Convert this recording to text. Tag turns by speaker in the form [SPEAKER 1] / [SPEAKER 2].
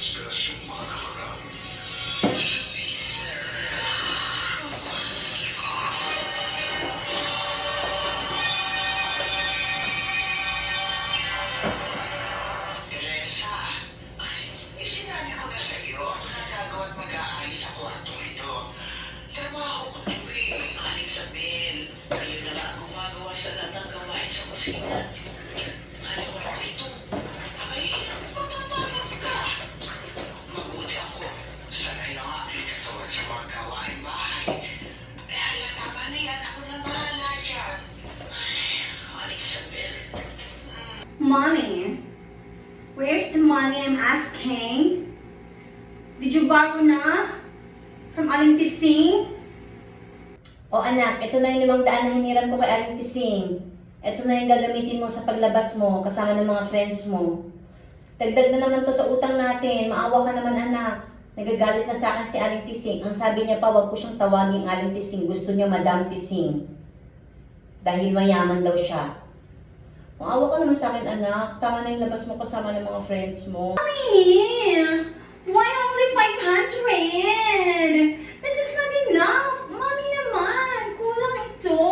[SPEAKER 1] inspirasyong makakapagam.
[SPEAKER 2] Teresa, ay, sinabi ko na sa iyo at mag-aayos sa kwartong ito. Trabaho ko ito eh, Aling Isabel. Kayo na lang ang gumagawa sa lahat ng gawain.
[SPEAKER 3] Mommy, where's the money I'm asking? Did you borrow na? From Aling Tising?
[SPEAKER 4] O anak, ito na yung limang daan na hiniram ko kay Aling Tising. Ito na yung gagamitin mo sa paglabas mo, kasama ng mga friends mo. Dagdag na naman to sa utang natin. Maawa ka naman anak. Nagagalit na sa akin si Aling Tising. Ang sabi niya pa, wag ko siyang tawaging Aling Tising. Gusto niya Madam Tising. Dahil mayaman daw siya. Maawa ka naman sa akin, anak. Tama na yung labas mo kasama ng mga friends mo.
[SPEAKER 3] Mommy! Why only 500? This is not enough! Mommy naman! Kulang ito!